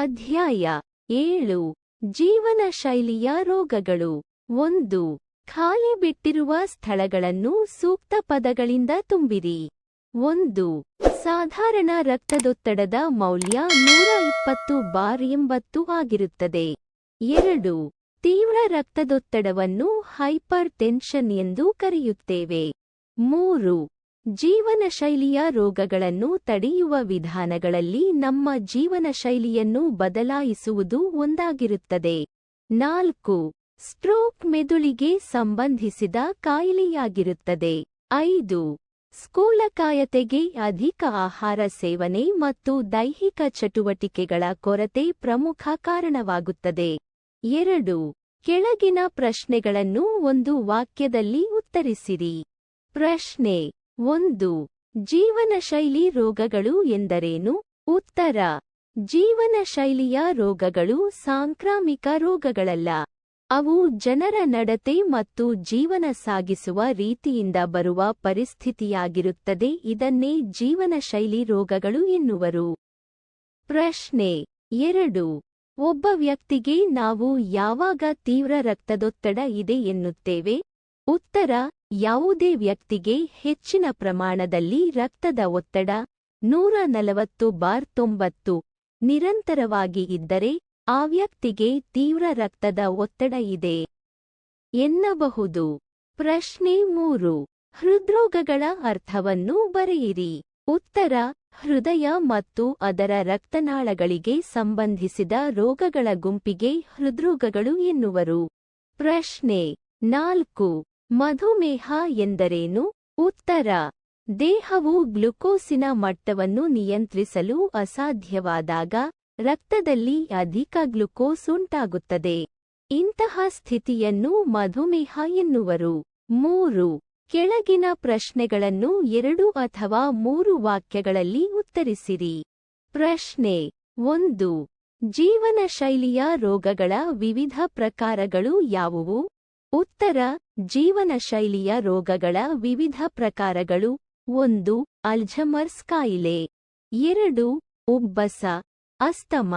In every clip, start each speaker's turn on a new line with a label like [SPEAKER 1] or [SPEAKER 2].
[SPEAKER 1] ಅಧ್ಯಾಯ ಏಳು. ಜೀವನ ಶೈಲಿಯ ರೋಗಗಳು. ಒಂದು. ಖಾಲಿ ಬಿಟ್ಟಿರುವ ಸ್ಥಳಗಳನ್ನು ಸೂಕ್ತ ಪದಗಳಿಂದ ತುಂಬಿರಿ. ಒಂದು. ಸಾಧಾರಣ ರಕ್ತದೊತ್ತಡದ ಮೌಲ್ಯ ನೂರ ಇಪ್ಪತ್ತು ಬಾರ್ ಎಂಬತ್ತು ಆಗಿರುತ್ತದೆ. ಎರಡು. ತೀವ್ರ ರಕ್ತದೊತ್ತಡವನ್ನು ಹೈಪರ್ ಟೆನ್ಷನ್ ಎಂದು ಕರೆಯುತ್ತೇವೆ. ಮೂರು. ಜೀವನ ಶೈಲಿಯ ರೋಗಗಳನ್ನು ತಡೆಯುವ ವಿಧಾನಗಳಲ್ಲಿ ನಮ್ಮ ಜೀವನ ಶೈಲಿಯನ್ನು ಬದಲಾಯಿಸುವುದು ಒಂದಾಗಿರುತ್ತದೆ. ನಾಲ್ಕು, ಸ್ಟ್ರೋಕ್ ಮೆದುಳಿಗೆ ಸಂಬಂಧಿಸಿದ ಕಾಯಿಲೆಯಾಗಿರುತ್ತದೆ. ಐದು ಸ್ಕೂಲಕಾಯತೆಗೆ ಅಧಿಕ ಆಹಾರ ಸೇವನೆ ಮತ್ತು ದೈಹಿಕ ಚಟುವಟಿಕೆಗಳ ಕೊರತೆ ಪ್ರಮುಖ ಕಾರಣವಾಗುತ್ತದೆ. ಎರಡು, ಕೆಳಗಿನ ಪ್ರಶ್ನೆಗಳನ್ನು ಒಂದು ವಾಕ್ಯದಲ್ಲಿ ಉತ್ತರಿಸಿರಿ. ಪ್ರಶ್ನೆ ಒಂದು ಜೀವನ ಶೈಲಿ ರೋಗಗಳು ಎಂದರೇನು? ಉತ್ತರ ಜೀವನ ಶೈಲಿಯ ರೋಗಗಳು ಸಾಂಕ್ರಾಮಿಕ ರೋಗಗಳಲ್ಲ. ಅವು ಜನರ ನಡತೆ ಮತ್ತು ಜೀವನ ಸಾಗಿಸುವ ರೀತಿಯಿಂದ ಬರುವ ಪರಿಸ್ಥಿತಿಯಾಗಿರುತ್ತದೆ. ಇದನ್ನೇ ಜೀವನ ಶೈಲಿ ರೋಗಗಳು ಎನ್ನುವರು. ಪ್ರಶ್ನೆ, ಎರಡು, ಒಬ್ಬ ವ್ಯಕ್ತಿಗೆ ನಾವು ಯಾವಾಗ ತೀವ್ರ ರಕ್ತದೊತ್ತಡ ಇದೆ ಎನ್ನುತ್ತೇವೆ? ಉತ್ತರ, ಯಾವುದೇ ವ್ಯಕ್ತಿಗೆ ಹೆಚ್ಚಿನ ಪ್ರಮಾಣದಲ್ಲಿ ರಕ್ತದ ಒತ್ತಡ, ನೂರ ನಲವತ್ತು ಬಾರ್ ತೊಂಬತ್ತು, ನಿರಂತರವಾಗಿ ಇದ್ದರೆ ಆ ವ್ಯಕ್ತಿಗೆ ತೀವ್ರ ರಕ್ತದ ಒತ್ತಡ ಇದೆ. ಎನ್ನಬಹುದು. ಪ್ರಶ್ನೆ ಮೂರು, ಹೃದ್ರೋಗಗಳ ಅರ್ಥವನ್ನು ಬರೆಯಿರಿ. ಉತ್ತರ, ಹೃದಯ ಮತ್ತು ಅದರ ರಕ್ತನಾಳಗಳಿಗೆ ಸಂಬಂಧಿಸಿದ ರೋಗಗಳ ಗುಂಪಿಗೆ ಹೃದ್ರೋಗಗಳು ಎನ್ನುವರು. ಪ್ರಶ್ನೆ ನಾಲ್ಕು ಮಧುಮೇಹ ಎಂದರೇನು? ಉತ್ತರ. ದೇಹವು ಗ್ಲುಕೋಸಿನ ಮಟ್ಟವನ್ನು ನಿಯಂತ್ರಿಸಲು ಅಸಾಧ್ಯವಾದಾಗ ರಕ್ತದಲ್ಲಿ ಅಧಿಕ ಗ್ಲುಕೋಸ್ ಉಂಟಾಗುತ್ತದೆ. ಇಂತಹ ಸ್ಥಿತಿಯನ್ನು ಮಧುಮೇಹ ಎನ್ನುವರು. ಮೂರು. ಕೆಳಗಿನ ಪ್ರಶ್ನೆಗಳನ್ನು ಎರಡು ಅಥವಾ ಮೂರು ವಾಕ್ಯಗಳಲ್ಲಿ ಉತ್ತರಿಸಿರಿ. ಪ್ರಶ್ನೆ ಒಂದು. ಜೀವನ ಶೈಲಿಯ ರೋಗಗಳ ವಿವಿಧ ಪ್ರಕಾರಗಳು ಯಾವುವು? ಉತ್ತರ ಜೀವನ ಶೈಲಿಯ ರೋಗಗಳ ವಿವಿಧ ಪ್ರಕಾರಗಳು. ಒಂದು ಅಲ್ಝಮರ್ಸ್ ಕಾಯಿಲೆ ಎರಡು, ಉಬ್ಬಸ. ಅಸ್ತಮ.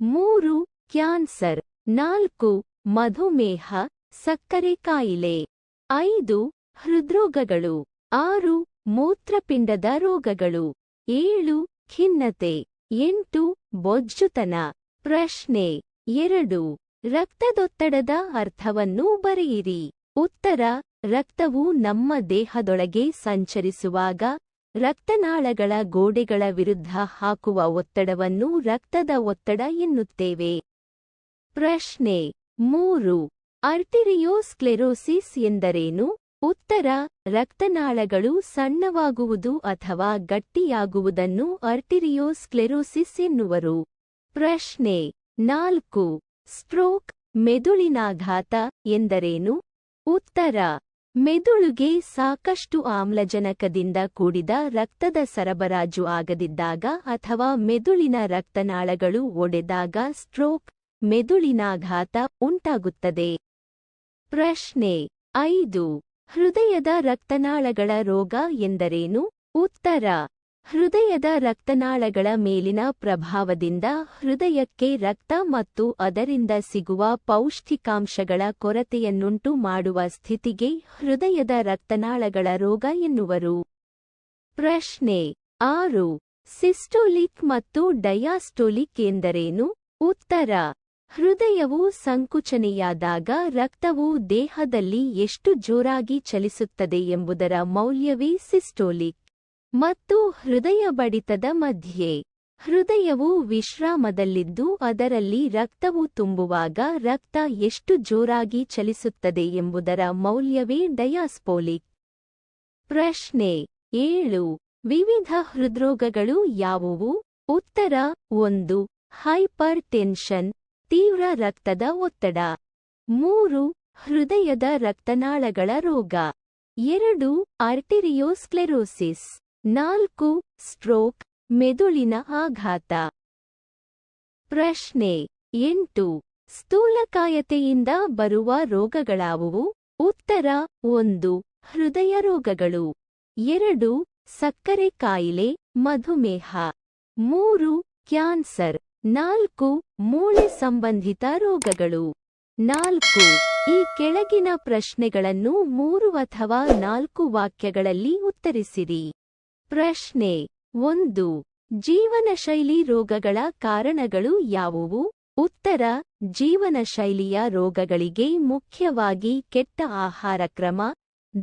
[SPEAKER 1] ಮೂರು, ಕ್ಯಾನ್ಸರ್. ನಾಲ್ಕು, ಮಧುಮೇಹ, ಸಕ್ಕರೆ ಕಾಯಿಲೆ. ಐದು, ಹೃದ್ರೋಗಗಳು. ಆರು, ಮೂತ್ರಪಿಂಡದ ರೋಗಗಳು. ಏಳು, ಖಿನ್ನತೆ. ಎಂಟು, ಬೊಜ್ಜುತನ. ಪ್ರಶ್ನೆ, ಎರಡು ರಕ್ತದೊತ್ತಡದ ಅರ್ಥವನ್ನು ಬರೆಯಿರಿ. ಉತ್ತರ, ರಕ್ತವು ನಮ್ಮ ದೇಹದೊಳಗೆ ಸಂಚರಿಸುವಾಗ ರಕ್ತನಾಳಗಳ ಗೋಡೆಗಳ ವಿರುದ್ಧ ಹಾಕುವ ಒತ್ತಡವನ್ನು ರಕ್ತದ ಒತ್ತಡ ಎನ್ನುತ್ತೇವೆ. ಪ್ರಶ್ನೆ, ಮೂರು ಅರ್ಟಿರಿಯೋಸ್ಕ್ಲೆರೋಸಿಸ್ ಎಂದರೇನು? ಉತ್ತರ, ರಕ್ತನಾಳಗಳು ಸಣ್ಣವಾಗುವುದು ಅಥವಾ ಗಟ್ಟಿಯಾಗುವುದನ್ನು ಅರ್ಟಿರಿಯೋಸ್ಕ್ಲೆರೋಸಿಸ್ ಎನ್ನುವರು. ಪ್ರಶ್ನೆ, ನಾಲ್ಕು ಸ್ಟ್ರೋಕ್, ಮೆದುಳಿನಾಘಾತ ಎಂದರೇನು? ಉತ್ತರ, ಮೆದುಳುಗೆ ಸಾಕಷ್ಟು ಆಮ್ಲಜನಕದಿಂದ ಕೂಡಿದ ರಕ್ತದ ಸರಬರಾಜು ಆಗದಿದ್ದಾಗ ಅಥವಾ ಮೆದುಳಿನ ರಕ್ತನಾಳಗಳು ಒಡೆದಾಗ ಸ್ಟ್ರೋಕ್, ಮೆದುಳಿನಾಘಾತ ಉಂಟಾಗುತ್ತದೆ. ಪ್ರಶ್ನೆ, ಐದು, ಹೃದಯದ ರಕ್ತನಾಳಗಳ ರೋಗ ಎಂದರೇನು? ಉತ್ತರ ಹೃದಯದ ರಕ್ತನಾಳಗಳ ಮೇಲಿನ ಪ್ರಭಾವದಿಂದ ಹೃದಯಕ್ಕೆ ರಕ್ತ ಮತ್ತು ಅದರಿಂದ ಸಿಗುವ ಪೌಷ್ಟಿಕಾಂಶಗಳ ಕೊರತೆಯನ್ನುಂಟು ಮಾಡುವ ಸ್ಥಿತಿಗೆ ಹೃದಯದ ರಕ್ತನಾಳಗಳ ರೋಗ ಎನ್ನುವರು. ಪ್ರಶ್ನೆ ಆರು. ಸಿಸ್ಟೋಲಿಕ್ ಮತ್ತು ಡಯಾಸ್ಟೋಲಿಕ್ ಎಂದರೇನು? ಉತ್ತರ. ಹೃದಯವು ಸಂಕುಚನೆಯಾದಾಗ ರಕ್ತವು ದೇಹದಲ್ಲಿ ಎಷ್ಟು ಜೋರಾಗಿ ಚಲಿಸುತ್ತದೆ ಎಂಬುದರ ಮೌಲ್ಯವೇ ಸಿಸ್ಟೋಲಿಕ್. ಮತ್ತು ಹೃದಯ ಬಡಿತದ ಮಧ್ಯೆ. ಹೃದಯವು ವಿಶ್ರಾಮದಲ್ಲಿದ್ದು ಅದರಲ್ಲಿ ರಕ್ತವು ತುಂಬುವಾಗ ರಕ್ತ ಎಷ್ಟು ಜೋರಾಗಿ ಚಲಿಸುತ್ತದೆ ಎಂಬುದರ ಮೌಲ್ಯವೇ ಡಯಾಸ್ಪೋಲಿಕ್. ಪ್ರಶ್ನೆ ಏಳು. ವಿವಿಧ ಹೃದ್ರೋಗಗಳು ಯಾವುವು? ಉತ್ತರ ಒಂದು. ಹೈಪರ್ ಟೆನ್ಷನ್ ತೀವ್ರ ರಕ್ತದ ಒತ್ತಡ. ಮೂರು. ಹೃದಯದ ರಕ್ತನಾಳಗಳ ರೋಗ. ಎರಡು. ಆರ್ಟಿರಿಯೋಸ್ಕ್ಲೆರೋಸಿಸ್. ನಾಲ್ಕು, ಸ್ಟ್ರೋಕ್, ಮೆದುಳಿನ ಆಘಾತ. ಪ್ರಶ್ನೆ, ಎಂಟು, ಸ್ಥೂಲಕಾಯತೆಯಿಂದ ಬರುವ ರೋಗಗಳಾವುವು? ಉತ್ತರ, ಒಂದು, ಹೃದಯ ರೋಗಗಳು. ಎರಡು, ಸಕ್ಕರೆ ಕಾಯಿಲೆ, ಮಧುಮೇಹ. ಮೂರು, ಕ್ಯಾನ್ಸರ್. ನಾಲ್ಕು, ಮೂಳೆ ಸಂಬಂಧಿತ ರೋಗಗಳು. ನಾಲ್ಕು, ಈ ಕೆಳಗಿನ ಪ್ರಶ್ನೆಗಳನ್ನು ಮೂರು ಅಥವಾ ನಾಲ್ಕು ವಾಕ್ಯಗಳಲ್ಲಿ ಉತ್ತರಿಸಿರಿ. ಪ್ರಶ್ನೆ ಒಂದು, ಜೀವನಶೈಲಿ ರೋಗಗಳ ಕಾರಣಗಳು ಯಾವುವು? ಉತ್ತರ, ಜೀವನಶೈಲಿಯ ರೋಗಗಳಿಗೆ ಮುಖ್ಯವಾಗಿ ಕೆಟ್ಟ ಆಹಾರ ಕ್ರಮ,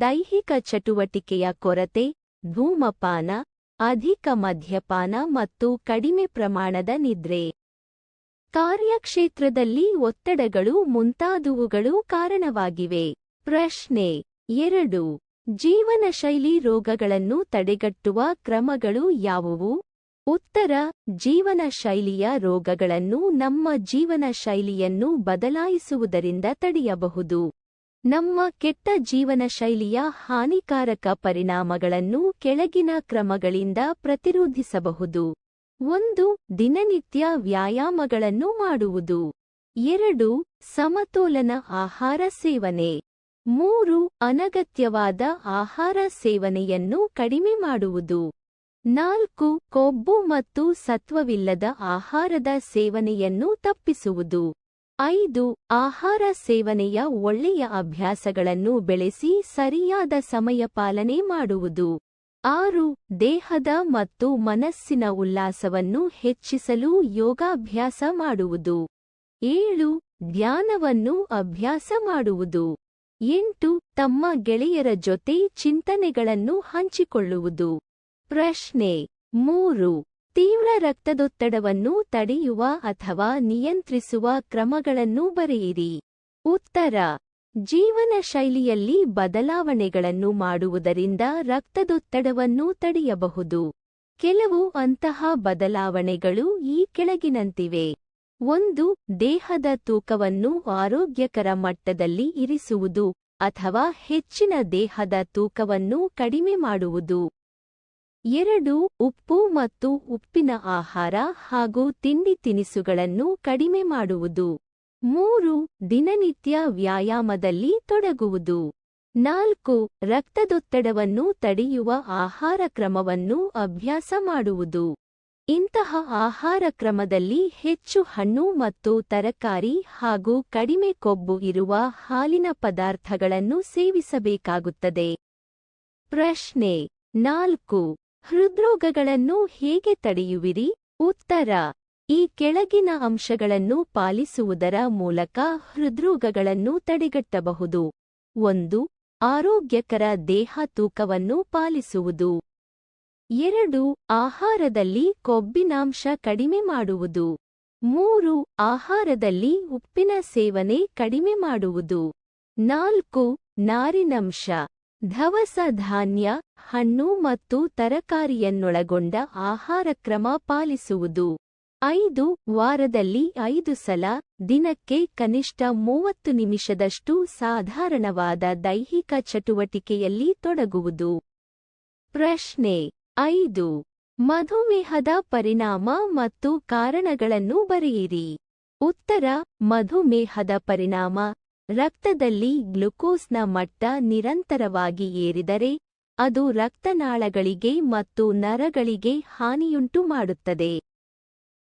[SPEAKER 1] ದೈಹಿಕ ಚಟುವಟಿಕೆಯ ಕೊರತೆ, ಧೂಮಪಾನ, ಅಧಿಕ ಮದ್ಯಪಾನ ಮತ್ತು ಕಡಿಮೆ ಪ್ರಮಾಣದ ನಿದ್ರೆ. ಕಾರ್ಯಕ್ಷೇತ್ರದಲ್ಲಿ ಒತ್ತಡಗಳು ಮುಂತಾದವುಗಳು ಕಾರಣವಾಗಿವೆ. ಪ್ರಶ್ನೆ ಎರಡು ಜೀವನಶೈಲಿ ರೋಗಗಳನ್ನು ತಡೆಗಟ್ಟುವ ಕ್ರಮಗಳು ಯಾವುವು? ಉತ್ತರ ಜೀವನ ಶೈಲಿಯ ರೋಗಗಳನ್ನು ನಮ್ಮ ಜೀವನ ಶೈಲಿಯನ್ನು ಬದಲಾಯಿಸುವುದರಿಂದ ತಡೆಯಬಹುದು. ನಮ್ಮ ಕೆಟ್ಟ ಜೀವನ ಶೈಲಿಯ ಹಾನಿಕಾರಕ ಪರಿಣಾಮಗಳನ್ನು ಕೆಳಗಿನ ಕ್ರಮಗಳಿಂದ ಪ್ರತಿರೋಧಿಸಬಹುದು. ಒಂದು, ದಿನನಿತ್ಯ ವ್ಯಾಯಾಮಗಳನ್ನು ಮಾಡುವುದು. ಎರಡು, ಸಮತೋಲನ ಆಹಾರ ಸೇವನೆ. ಮೂರು ಅನಗತ್ಯವಾದ ಆಹಾರ ಸೇವನೆಯನ್ನು ಕಡಿಮೆ ಮಾಡುವುದು. ನಾಲ್ಕು, ಕೊಬ್ಬು ಮತ್ತು ಸತ್ವವಿಲ್ಲದ ಆಹಾರದ ಸೇವನೆಯನ್ನು ತಪ್ಪಿಸುವುದು. ಐದು, ಆಹಾರ ಸೇವನೆಯ ಒಳ್ಳೆಯ ಅಭ್ಯಾಸಗಳನ್ನು ಬೆಳೆಸಿ ಸರಿಯಾದ ಸಮಯ ಪಾಲನೆ ಮಾಡುವುದು. ಆರು, ದೇಹದ ಮತ್ತು ಮನಸ್ಸಿನ ಉಲ್ಲಾಸವನ್ನು ಹೆಚ್ಚಿಸಲು ಯೋಗಾಭ್ಯಾಸ ಮಾಡುವುದು. ಏಳು, ಧ್ಯಾನವನ್ನು ಅಭ್ಯಾಸ ಮಾಡುವುದು. ಎಂಟು, ತಮ್ಮ ಗೆಳೆಯರ ಜೊತೆ ಚಿಂತನೆಗಳನ್ನು ಹಂಚಿಕೊಳ್ಳುವುದು. ಪ್ರಶ್ನೆ, ಮೂರು, ತೀವ್ರ ರಕ್ತದೊತ್ತಡವನ್ನು ತಡೆಯುವ ಅಥವಾ ನಿಯಂತ್ರಿಸುವ ಕ್ರಮಗಳನ್ನು ಬರೆಯಿರಿ. ಉತ್ತರ, ಜೀವನ ಶೈಲಿಯಲ್ಲಿ ಬದಲಾವಣೆಗಳನ್ನು ಮಾಡುವುದರಿಂದ ರಕ್ತದೊತ್ತಡವನ್ನು ತಡೆಯಬಹುದು. ಕೆಲವು ಅಂತಹ ಬದಲಾವಣೆಗಳು ಈ ಕೆಳಗಿನಂತಿವೆ. ಒಂದು, ದೇಹದ ತೂಕವನ್ನು ಆರೋಗ್ಯಕರ ಮಟ್ಟದಲ್ಲಿ ಇರಿಸುವುದು, ಅಥವಾ ಹೆಚ್ಚಿನ ದೇಹದ ತೂಕವನ್ನು ಕಡಿಮೆ ಮಾಡುವುದು. ಎರಡು, ಉಪ್ಪು ಮತ್ತು ಉಪ್ಪಿನ ಆಹಾರ ಹಾಗೂ ತಿಂಡಿ ತಿನಿಸುಗಳನ್ನು ಕಡಿಮೆ ಮಾಡುವುದು. ಮೂರು, ದಿನನಿತ್ಯ ವ್ಯಾಯಾಮದಲ್ಲಿ ತೊಡಗುವುದು. ನಾಲ್ಕು, ರಕ್ತದೊತ್ತಡವನ್ನು ತಡೆಯುವ ಆಹಾರ ಕ್ರಮವನ್ನು ಅಭ್ಯಾಸ ಮಾಡುವುದು. ಇಂತಹ ಆಹಾರ ಕ್ರಮದಲ್ಲಿ ಹೆಚ್ಚು ಹಣ್ಣು ಮತ್ತು ತರಕಾರಿ ಹಾಗೂ ಕಡಿಮೆ ಕೊಬ್ಬು ಇರುವ ಹಾಲಿನ ಪದಾರ್ಥಗಳನ್ನು ಸೇವಿಸಬೇಕಾಗುತ್ತದೆ. ಪ್ರಶ್ನೆ ನಾಲ್ಕು. ಹೃದ್ರೋಗಗಳನ್ನು ಹೇಗೆ ತಡೆಯುವಿರಿ? ಉತ್ತರ. ಈ ಕೆಳಗಿನ ಅಂಶಗಳನ್ನು ಪಾಲಿಸುವುದರ ಮೂಲಕ ಹೃದ್ರೋಗಗಳನ್ನು ತಡೆಗಟ್ಟಬಹುದು. ಒಂದು. ಆರೋಗ್ಯಕರ ದೇಹ ತೂಕವನ್ನು ಪಾಲಿಸುವುದು. ಎರಡು, ಆಹಾರದಲ್ಲಿ ಕೊಬ್ಬಿನಾಂಶ ಕಡಿಮೆ ಮಾಡುವುದು. ಮೂರು, ಆಹಾರದಲ್ಲಿ ಉಪ್ಪಿನ ಸೇವನೆ ಕಡಿಮೆ ಮಾಡುವುದು. ನಾಲ್ಕು, ನಾರಿನಂಶ. ಧವಸ, ಧಾನ್ಯ, ಹಣ್ಣು ಮತ್ತು ತರಕಾರಿಯನ್ನೊಳಗೊಂಡ ಆಹಾರ ಕ್ರಮ ಪಾಲಿಸುವುದು. ಐದು, ವಾರದಲ್ಲಿ ಐದು ಸಲ, ದಿನಕ್ಕೆ ಕನಿಷ್ಠ ಮೂವತ್ತು ನಿಮಿಷದಷ್ಟು ಸಾಧಾರಣವಾದ ದೈಹಿಕ ಚಟುವಟಿಕೆಯಲ್ಲಿ ತೊಡಗುವುದು. ಪ್ರಶ್ನೆ ಐದು. ಮಧುಮೇಹದ ಪರಿಣಾಮ ಮತ್ತು ಕಾರಣಗಳನ್ನು ಬರೆಯಿರಿ. ಉತ್ತರ. ಮಧುಮೇಹದ ಪರಿಣಾಮ. ರಕ್ತದಲ್ಲಿ ಗ್ಲುಕೋಸ್ನ ಮಟ್ಟ ನಿರಂತರವಾಗಿ ಏರಿದರೆ, ಅದು ರಕ್ತನಾಳಗಳಿಗೆ ಮತ್ತು ನರಗಳಿಗೆ ಹಾನಿಯುಂಟು ಮಾಡುತ್ತದೆ.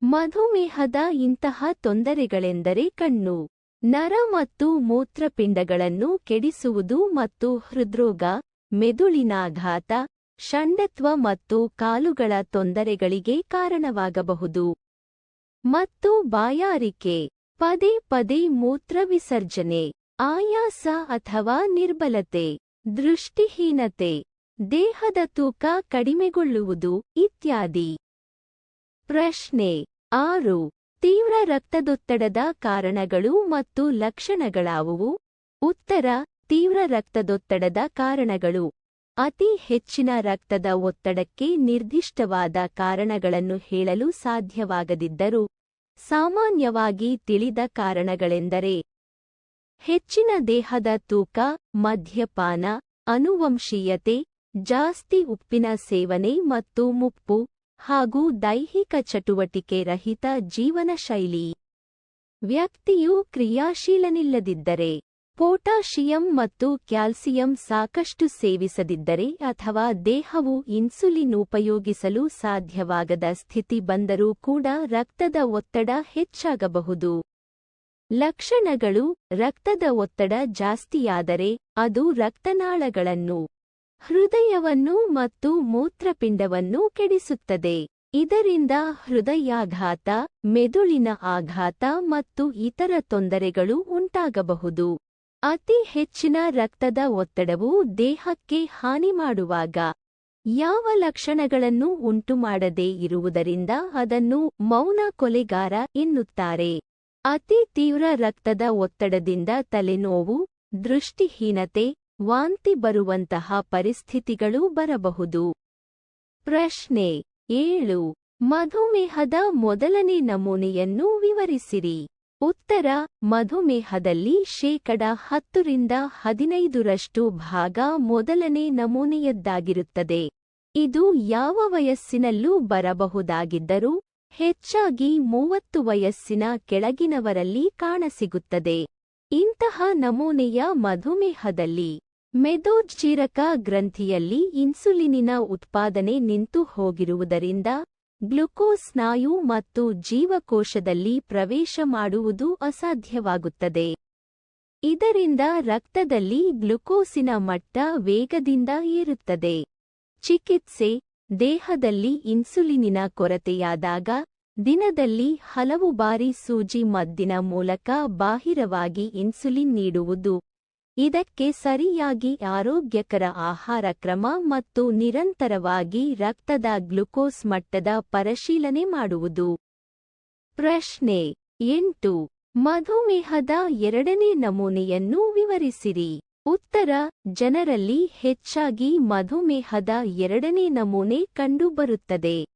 [SPEAKER 1] ಮಧುಮೇಹದ ಇಂತಹ ತೊಂದರೆಗಳೆಂದರೆ ಕಣ್ಣು. ನರ ಮತ್ತು ಮೂತ್ರಪಿಂಡಗಳನ್ನು ಕೆಡಿಸುವುದು ಮತ್ತು ಹೃದ್ರೋಗ, ಮೆದುಳಿನಾಘಾತ ಷಂಡತ್ವ ಮತ್ತು ಕಾಲುಗಳ ತೊಂದರೆಗಳಿಗೆ ಕಾರಣವಾಗಬಹುದು. ಮತ್ತು ಬಾಯಾರಿಕೆ. ಪದೇ ಪದೇ ಮೂತ್ರ ವಿಸರ್ಜನೆ, ಆಯಾಸ ಅಥವಾ ನಿರ್ಬಲತೆ, ದೃಷ್ಟಿಹೀನತೆ, ದೇಹದ ತೂಕ ಕಡಿಮೆಗೊಳ್ಳುವುದು ಇತ್ಯಾದಿ. ಪ್ರಶ್ನೆ ಆರು. ತೀವ್ರ ರಕ್ತದೊತ್ತಡದ ಕಾರಣಗಳು ಮತ್ತು ಲಕ್ಷಣಗಳಾವುವು? ಉತ್ತರ. ತೀವ್ರ ರಕ್ತದೊತ್ತಡದ ಕಾರಣಗಳು. ಅತಿ ಹೆಚ್ಚಿನ ರಕ್ತದ ಒತ್ತಡಕ್ಕೆ ನಿರ್ದಿಷ್ಟವಾದ ಕಾರಣಗಳನ್ನು ಹೇಳಲು ಸಾಧ್ಯವಾಗದಿದ್ದರೂ, ಸಾಮಾನ್ಯವಾಗಿ ತಿಳಿದ ಕಾರಣಗಳೆಂದರೆ, ಹೆಚ್ಚಿನ ದೇಹದ ತೂಕ, ಮದ್ಯಪಾನ ಅನುವಂಶೀಯತೆ ಜಾಸ್ತಿ ಉಪ್ಪಿನ ಸೇವನೆ ಮತ್ತು ಮುಪ್ಪು ಹಾಗೂ ದೈಹಿಕ ಚಟುವಟಿಕೆ ರಹಿತ ಜೀವನಶೈಲಿ ವ್ಯಕ್ತಿಯು ಕ್ರಿಯಾಶೀಲನಿಲ್ಲದಿದ್ದರೆ ಪೊಟಾಷಿಯಂ ಮತ್ತು ಕ್ಯಾಲ್ಸಿಯಂ ಸಾಕಷ್ಟು ಸೇವಿಸದಿದ್ದರೆ ಅಥವಾ ದೇಹವು ಇನ್ಸುಲಿನ್ ಉಪಯೋಗಿಸಲು ಸಾಧ್ಯವಾಗದ ಸ್ಥಿತಿ ಬಂದರೂ ಕೂಡ ರಕ್ತದ ಒತ್ತಡ ಹೆಚ್ಚಾಗಬಹುದು. ಲಕ್ಷಣಗಳು ರಕ್ತದ ಒತ್ತಡ ಜಾಸ್ತಿಯಾದರೆ ಅದು ರಕ್ತನಾಳಗಳನ್ನು, ಹೃದಯವನ್ನು ಮತ್ತು ಮೂತ್ರಪಿಂಡವನ್ನು ಕೆಡಿಸುತ್ತದೆ. ಇದರಿಂದ ಹೃದಯಾಘಾತ, ಮೆದುಳಿನ ಆಘಾತ ಮತ್ತು ಇತರ ತೊಂದರೆಗಳು ಉಂಟಾಗಬಹುದು. ಅತಿ ಹೆಚ್ಚಿನ ರಕ್ತದ ಒತ್ತಡವು ದೇಹಕ್ಕೆ ಹಾನಿ ಮಾಡುವಾಗ ಯಾವ ಲಕ್ಷಣಗಳನ್ನು ಉಂಟುಮಾಡದೇ ಇರುವುದರಿಂದ ಅದನ್ನು ಮೌನ ಕೊಲೆಗಾರ ಎನ್ನುತ್ತಾರೆ. ಅತಿ ತೀವ್ರ ರಕ್ತದ ಒತ್ತಡದಿಂದ ತಲೆನೋವು, ದೃಷ್ಟಿಹೀನತೆ, ವಾಂತಿ ಬರುವಂತಹ ಪರಿಸ್ಥಿತಿಗಳು ಬರಬಹುದು. ಪ್ರಶ್ನೆ ಏಳು. ಮಧುಮೇಹದ ಮೊದಲನೇ ನಮೂನೆಯನ್ನು ವಿವರಿಸಿರಿ. ಉತ್ತರ, ಮಧುಮೇಹದಲ್ಲಿ ಶೇಕಡ ಹತ್ತರಿಂದ ಹದಿನೈದರಷ್ಟು ಭಾಗ ಮೊದಲನೇ ನಮೂನೆಯದ್ದಾಗಿರುತ್ತದೆ. ಇದು ಯಾವ ವಯಸ್ಸಿನಲ್ಲೂ ಬರಬಹುದಾಗಿದ್ದರೂ ಹೆಚ್ಚಾಗಿ ಮೂವತ್ತು ವಯಸ್ಸಿನ ಕೆಳಗಿನವರಲ್ಲಿ ಕಾಣಸಿಗುತ್ತದೆ. ಇಂತಹ ನಮೂನೆಯ ಮಧುಮೇಹದಲ್ಲಿ ಮೆದೋಜ್ಜೀರಕ ಗ್ರಂಥಿಯಲ್ಲಿ ಇನ್ಸುಲಿನಿನ ಉತ್ಪಾದನೆ ನಿಂತು ಹೋಗಿರುವುದರಿಂದ ಗ್ಲುಕೋಸ್ ಸ್ನಾಯು ಮತ್ತು ಜೀವಕೋಶದಲ್ಲಿ ಪ್ರವೇಶ ಮಾಡುವುದು ಅಸಾಧ್ಯವಾಗುತ್ತದೆ. ಇದರಿಂದ ರಕ್ತದಲ್ಲಿ ಗ್ಲುಕೋಸಿನ ಮಟ್ಟ ವೇಗದಿಂದ ಏರುತ್ತದೆ. ಚಿಕಿತ್ಸೆ, ದೇಹದಲ್ಲಿ ಇನ್ಸುಲಿನಿನ ಕೊರತೆಯಾದಾಗ, ದಿನದಲ್ಲಿ ಹಲವು ಬಾರಿ ಸೂಜಿ ಮದ್ದಿನ ಮೂಲಕ ಬಾಹಿರವಾಗಿ ಇನ್ಸುಲಿನ್ ನೀಡುವುದು ಇದಕ್ಕೆ ಸರಿಯಾಗಿ ಆರೋಗ್ಯಕರ ಆಹಾರ ಕ್ರಮ ಮತ್ತು ನಿರಂತರವಾಗಿ ರಕ್ತದ ಗ್ಲುಕೋಸ್ ಮಟ್ಟದ ಪರಿಶೀಲನೆ ಮಾಡುವುದು. ಪ್ರಶ್ನೆ ಎಂಟು. ಮಧುಮೇಹದ ಎರಡನೇ ನಮೂನೆಯನ್ನು ವಿವರಿಸಿರಿ. ಉತ್ತರ. ಜನರಲ್ಲಿ ಹೆಚ್ಚಾಗಿ ಮಧುಮೇಹದ ಎರಡನೇ ನಮೂನೆ ಕಂಡುಬರುತ್ತದೆ.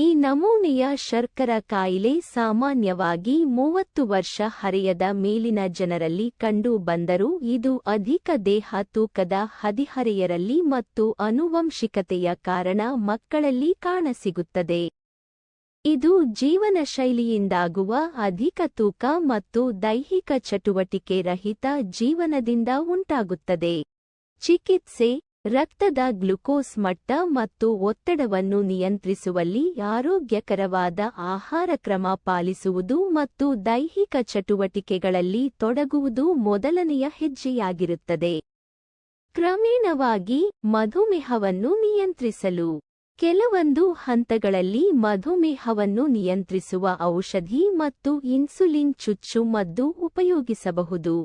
[SPEAKER 1] ಈ ನಮೂನೆಯ ಶರ್ಕರ ಕಾಯಿಲೆ ಸಾಮಾನ್ಯವಾಗಿ ಮೂವತ್ತು ವರ್ಷ ಹರೆಯದ ಮೇಲಿನ ಜನರಲ್ಲಿ ಕಂಡು ಬಂದರೂ ಇದು ಅಧಿಕ ದೇಹ ತೂಕದ ಹದಿಹರೆಯರಲ್ಲಿ ಮತ್ತು ಅನುವಂಶಿಕತೆಯ ಕಾರಣ ಮಕ್ಕಳಲ್ಲಿ ಕಾಣಸಿಗುತ್ತದೆ. ಇದು ಜೀವನ ಶೈಲಿಯಿಂದಾಗುವ ಅಧಿಕ ತೂಕ ಮತ್ತು ದೈಹಿಕ ಚಟುವಟಿಕೆ ರಹಿತ ಜೀವನದಿಂದ ಉಂಟಾಗುತ್ತದೆ. ಚಿಕಿತ್ಸೆ ರಕ್ತದ ಗ್ಲುಕೋಸ್ ಮಟ್ಟ ಮತ್ತು ಒತ್ತಡವನ್ನು ನಿಯಂತ್ರಿಸುವಲ್ಲಿ ಆರೋಗ್ಯಕರವಾದ ಆಹಾರ ಕ್ರಮ ಪಾಲಿಸುವುದು ಮತ್ತು ದೈಹಿಕ ಚಟುವಟಿಕೆಗಳಲ್ಲಿ ತೊಡಗುವುದು ಮೊದಲನೆಯ ಹೆಜ್ಜೆಯಾಗಿರುತ್ತದೆ. ಕ್ರಮೇಣವಾಗಿ ಮಧುಮೇಹವನ್ನು ನಿಯಂತ್ರಿಸಲು. ಕೆಲವೊಂದು ಹಂತಗಳಲ್ಲಿ ಮಧುಮೇಹವನ್ನು ನಿಯಂತ್ರಿಸುವ ಔಷಧಿ ಮತ್ತು ಇನ್ಸುಲಿನ್ ಚುಚ್ಚುಮದ್ದು ಉಪಯೋಗಿಸಬಹುದು.